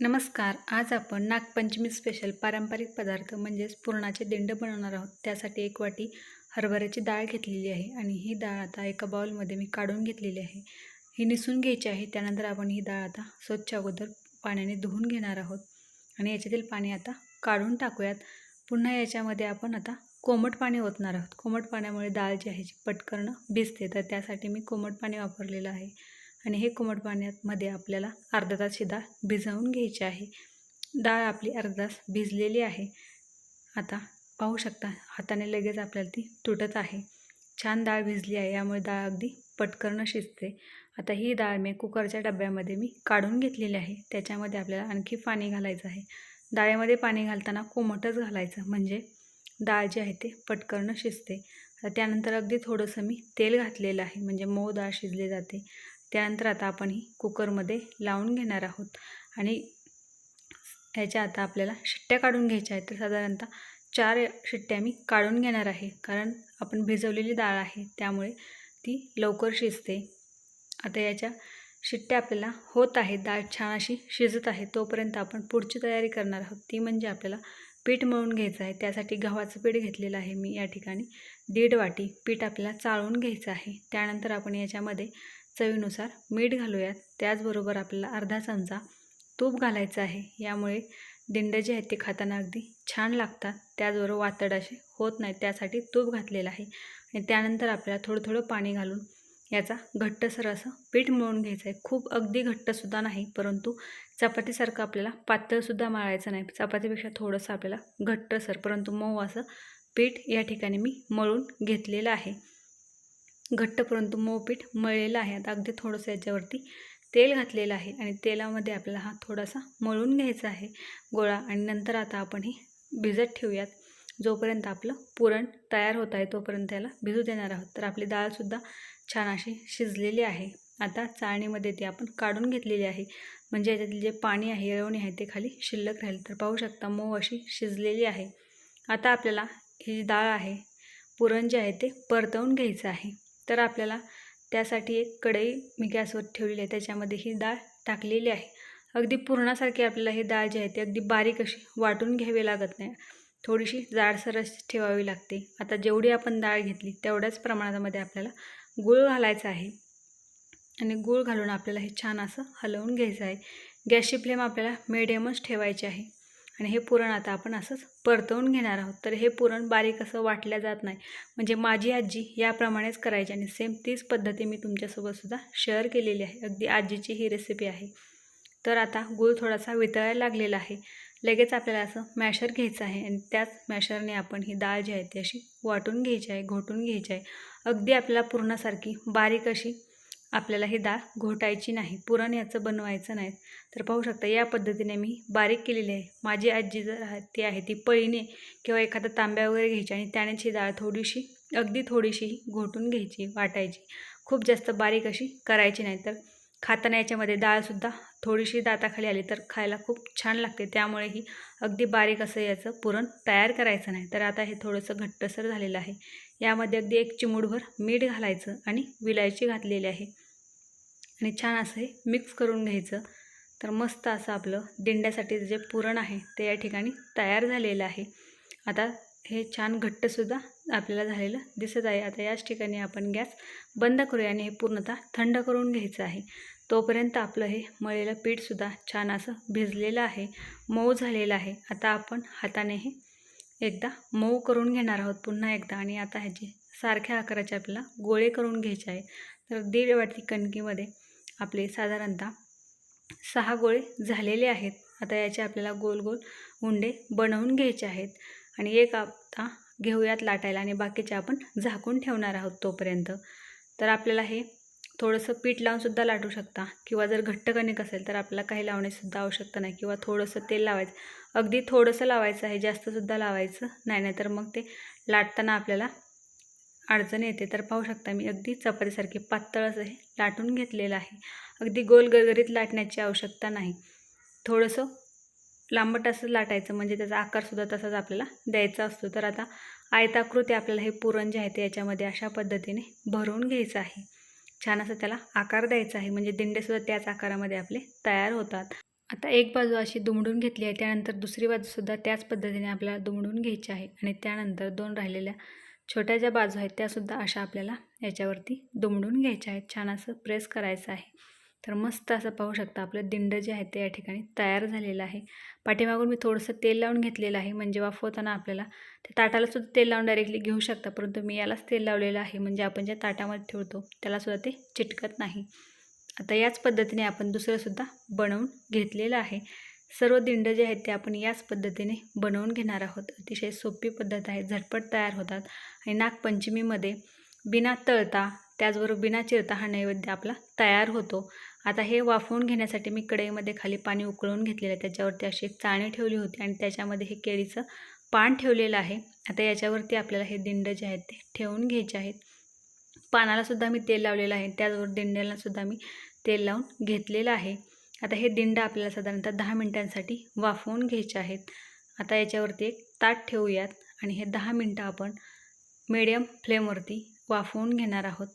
नमस्कार आज आपण नागपंचमी स्पेशल पारंपरिक पदार्थ म्हणजेच पुरणाचे दिंड बनवणार आहोत. त्यासाठी एक वाटी हरभऱ्याची डाळ घेतलेली आहे आणि ही डाळ आता एका बाउलमध्ये मी काढून घेतलेली आहे. ही निसून घ्यायची आहे त्यानंतर आपण ही डाळ आता स्वच्छ अगोदर पाण्याने धुवून घेणार आहोत. आणि याच्यातील पाणी आता काढून टाकूयात. पुन्हा याच्यामध्ये आपण आता कोमट पाणी ओतणार आहोत. कोमट पाण्यामुळे डाळ जी आहे जी पटकन भिजते तर त्यासाठी मी कोमट पाणी वापरलेलं आहे. आणि हे कोमट पाण्यामध्ये आपल्याला अर्धा तास ही डाळ भिजवून घ्यायची आहे. डाळ आपली अर्धा तास भिजलेली आहे. आता पाहू शकता हाताने लगेच आपल्याला ती तुटत आहे. छान डाळ भिजली आहे यामुळे डाळ अगदी पटकन शिजते. आता ही डाळ मी कुकरच्या डब्यामध्ये मी काढून घेतलेली आहे. त्याच्यामध्ये आपल्याला आणखी पाणी घालायचं आहे. डाळीमध्ये पाणी घालताना कोमटच घालायचं म्हणजे डाळ जी आहे ते पटकन शिजते. त्यानंतर अगदी थोडंसं मी तेल घातलेलं आहे म्हणजे मऊ डाळ शिजली जाते. त्यानंतर आता आपण ही कुकरमध्ये लावून घेणार आहोत. आणि ह्याच्या आता आपल्याला शिट्ट्या काढून घ्यायच्या आहेत. तर साधारणतः चार शिट्ट्या मी काढून घेणार आहे. कारण आपण भिजवलेली डाळ आहे त्यामुळे ती लवकर शिजते. आता याच्या शिट्ट्या आपल्याला होत आहेत. डाळ छान अशी शिजत आहे. तोपर्यंत आपण पुढची तयारी करणार आहोत. ती म्हणजे आपल्याला पीठ मळून घ्यायचं आहे. त्यासाठी गव्हाचं पीठ घेतलेलं आहे मी या ठिकाणी. दीड वाटी पीठ आपल्याला चाळून घ्यायचं आहे. त्यानंतर आपण याच्यामध्ये चवीनुसार मीठ घालूयात. त्याचबरोबर आपल्याला अर्धा चमचा तूप घालायचं आहे. यामुळे दिंड जे आहेत ते खाताना अगदी छान लागतात. त्याचबरोबर वातड असे होत नाही त्यासाठी तूप घातलेलं आहे. आणि त्यानंतर आपल्याला थोडं थोडं पाणी घालून याचा घट्टसर असं पीठ मळून घ्यायचं आहे. खूप अगदी घट्टसुद्धा नाही परंतु चपातीसारखं आपल्याला पातळसुद्धा मळायचं नाही. चपातीपेक्षा थोडंसं आपल्याला घट्टसर परंतु मऊ असं पीठ या ठिकाणी मी मळून घेतलेलं आहे. घट्ट परंतु मोपीठ मळलेलं आहे. आता अगदी थोडंसं याच्यावरती तेल घातलेलं आहे आणि तेलामध्ये आपल्याला हा थोडासा मळून घ्यायचा आहे गोळा. आणि नंतर आता आपण हे भिजत ठेवूयात. जोपर्यंत आपलं पुरण तयार होत आहे तोपर्यंत त्याला भिजू देणार आहोत. तर आपली डाळसुद्धा छान अशी शिजलेली आहे. आता चाळणीमध्ये ती आपण काढून घेतलेली आहे. म्हणजे याच्यातील जे पाणी आहे येळवणी आहे ते खाली शिल्लक राहील. तर पाहू शकता मऊ अशी शिजलेली आहे. आता आपल्याला ही जी डाळ आहे पुरण जे आहे ते परतवून घ्यायचं आहे. तर आपल्याला त्यासाठी एक कढई मी गॅसवर ठेवलेली आहे. त्याच्यामध्ये ही डाळ टाकलेली आहे. अगदी पुरणासारखी आपल्याला ही डाळ जी आहे ती अगदी बारीक अशी वाटून घ्यावी लागत नाही. थोडीशी जाडसर अशी ठेवावी लागते. आता जेवढी आपण डाळ घेतली तेवढ्याच प्रमाणामध्ये आपल्याला गूळ घालायचा आहे. आणि गूळ घालून आपल्याला हे छान असं हलवून घ्यायचं आहे. गॅसची फ्लेम आपल्याला मिडियमच ठेवायची आहे. आणि हे पुरण आता आपण असंच परतवून घेणार आहोत. तर हे पुरण बारीक असं वाटल्या जात नाही. म्हणजे माझी आजी याप्रमाणेच करायची आणि सेम तीच पद्धती मी तुमच्यासोबतसुद्धा शेअर केलेली आहे. अगदी आजीची ही रेसिपी आहे. तर आता गूळ थोडासा वितळायला लागलेला आहे. लगेच आपल्याला असं मॅशर घ्यायचं आहे आणि त्याच मॅशरने आपण ही डाळ जी आहे ती अशी वाटून घ्यायची आहे घोटून घ्यायची आहे. अगदी आपल्याला पुरणासारखी बारीक अशी आपल्याला ही डाळ घोटायची नाही पुरण याचं बनवायचं नाही. तर पाहू शकता या पद्धतीने मी बारीक केलेली आहे. माझी आजी जर ती आहे ती पळीने किंवा एखादा तांब्या वगैरे घ्यायची आणि त्यानेच ही डाळ थोडीशी अगदी थोडीशी घोटून घ्यायची वाटायची. खूप जास्त बारीक अशी करायची नाही. तर खाताना याच्यामध्ये डाळसुद्धा थोडीशी दाताखाली आली तर खायला खूप छान लागते. त्यामुळे ही अगदी बारीक असं याचं पुरण तयार करायचं नाही. तर आता हे थोडंसं घट्टसर झालेलं आहे. यामध्ये अगदी एक चिमूडभर मीठ घालायचं आणि विलायची घातलेली आहे. आणि छान असं हे मिक्स करून घ्यायचं. तर मस्त असं आपलं दिंड्यासाठी जे पुरण आहे ते या ठिकाणी तयार झालेलं आहे. आता हे छान घट्टसुद्धा आपल्याला झालेलं दिसत आहे. आता याच ठिकाणी आपण गॅस बंद करूया आणि हे पूर्णतः थंड करून घ्यायचं आहे. तोपर्यंत आपलं हे मळलेलं पीठसुद्धा छान असं भिजलेलं आहे. मऊ झालेलं आहे. आता आपण हाताने हे एकदा मऊ करून घेणार आहोत पुन्हा एकदा. आणि आता ह्याचे सारख्या आकाराचे आपल्याला गोळे करून घ्यायचे आहे. तर दीड वाटी कणकीमध्ये आपले साधारणतः सहा गोळे झालेले आहेत. आता याचे आपल्याला गोल गोल उंडे बनवून घ्यायचे आहेत. आणि एक आता घेऊयात लाटायला आणि बाकीचे आपण झाकून ठेवणार आहोत तोपर्यंत. तर आपल्याला हे थोडंसं पीठ लावूनसुद्धा लाटू शकता किंवा जर घट्ट कणिक असेल तर आपल्याला काही लावण्याचीसुद्धा आवश्यकता नाही किंवा थोडंसं तेल लावायचं. अगदी थोडंसं लावायचं आहे जास्तसुद्धा लावायचं नाही नाही तर मग ते लाटताना आपल्याला अडचण येते. तर पाहू शकता मी अगदी चपातीसारखे पातळ असं हे लाटून घेतलेलं आहे. अगदी गोल गरगरीत लाटण्याची आवश्यकता नाही. थोडंसं लांबट असं लाटायचं म्हणजे त्याचा आकारसुद्धा तसाच आपल्याला द्यायचा असतो. तर आता आयताकृती आपल्याला हे पुरण जे आहे ते याच्यामध्ये अशा पद्धतीने भरून घ्यायचं आहे. छान असं त्याला आकार द्यायचा आहे. म्हणजे दिंडेसुद्धा त्याच आकारामध्ये आपले तयार होतात. आता एक बाजू अशी दुमडून घेतली आहे. त्यानंतर दुसरी बाजूसुद्धा त्याच पद्धतीने आपल्याला दुमडून घ्यायची आहे. आणि त्यानंतर दोन राहिलेल्या छोट्या ज्या बाजू आहेत त्यासुद्धा अशा आपल्याला याच्यावरती दुमडून घ्यायच्या आहेत. छान असं प्रेस करायचं आहे. तर मस्त असं पाहू शकता आपलं दिंड जे आहे ते या ठिकाणी तयार झालेलं आहे. पाठीमागून मी थोडंसं तेल लावून घेतलेलं आहे म्हणजे वाफवताना आपल्याला त्या ताटालासुद्धा तेल लावून डायरेक्टली घेऊ शकता परंतु मी यालाच तेल लावलेलं आहे म्हणजे आपण ज्या ताटामध्ये ठेवतो त्यालासुद्धा ते चिटकत नाही. आता याच पद्धतीने आपण दुसरंसुद्धा बनवून घेतलेलं आहे. सर्व दिंड जे आहेत ते आपण याच पद्धतीने बनवून घेणार आहोत. अतिशय सोपी पद्धत आहे झटपट तयार होतात. आणि नागपंचमीमध्ये बिना तळता त्याचबरोबर बिना चिरता हा नैवेद्य आपला तयार होतो. आता हे वाफवून घेण्यासाठी मी कढईमध्ये खाली पाणी उकळून घेतलेलं आहे. त्याच्यावरती अशी एक चाळणी ठेवली होती आणि त्याच्यामध्ये हे केळीचं पान ठेवलेलं आहे. आता याच्यावरती आपल्याला हे दिंड जे आहेत ते ठेवून घ्यायचे आहेत. पानालासुद्धा मी तेल लावलेलं आहे. त्याचबरोबर दिंड्यालासुद्धा मी तेल लावून घेतलेलं आहे. आता हे दिंड आपल्याला साधारणतः दहा मिनटांसाठी वाफवून घ्यायचे आहेत. आता याच्यावरती एक ताट ठेवूयात आणि हे दहा मिनटं आपण मीडियम फ्लेमवरती वाफवून घेणार आहोत.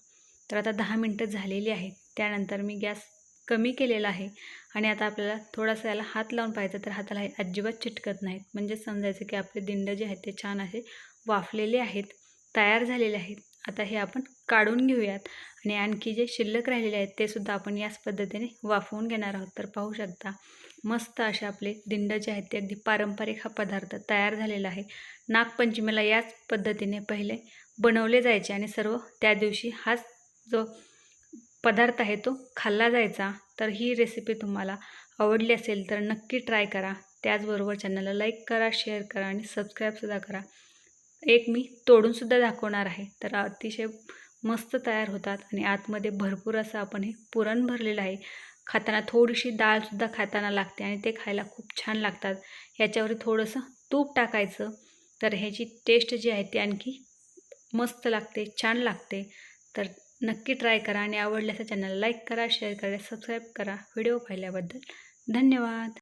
तर आता दहा मिनटं झालेली आहेत. त्यानंतर मी गॅस कमी केलेला आहे आणि आता आपल्याला थोडासा याला हात लावून पाहायचा तर हाताला हे अजिबात चिटकत नाहीत. म्हणजे समजायचं की आपले दिंड जे आहेत ते छान असे वाफलेले आहेत तयार झालेले आहेत. आता हे आपण काढून घेऊयात आणि आणखी जे शिल्लक राहिलेले आहेत ते सुद्धा आपण याच पद्धतीने वाफवून घेणार आहोत. तर पाहू शकता मस्त असे आपले दिंड जे आहेत ते अगदी पारंपरिक हा पदार्थ तयार झालेला आहे. नागपंचमीला याच पद्धतीने पहिले बनवले जायचे आणि सर्व त्या दिवशी हाच जो पदार्थ आहे तो खाल्ला जायचा तर ही रेसिपी तुम्हाला आवडली असेल तर नक्की ट्राय करा. त्याचबरोबर चॅनलला लाईक करा शेअर करा आणि सबस्क्राईबसुद्धा करा. एक मी तोडूनसुद्धा दाखवणार आहे. तर अतिशय मस्त तयार होतात आणि आतमध्ये भरपूर असं आपण हे पुरण भरलेलं आहे. खाताना थोडीशी डाळसुद्धा खाताना लागते आणि ते खायला खूप छान लागतात. याच्यावर थोडंसं तूप टाकायचं. तर ह्याची टेस्ट जी आहे ती आणखी मस्त लागते छान लागते. तर नक्की ट्राय करा आणि आवडल्यास चॅनलला लाईक करा शेअर करा सबस्क्राईब करा व्हिडिओ पाहिल्याबद्दल धन्यवाद.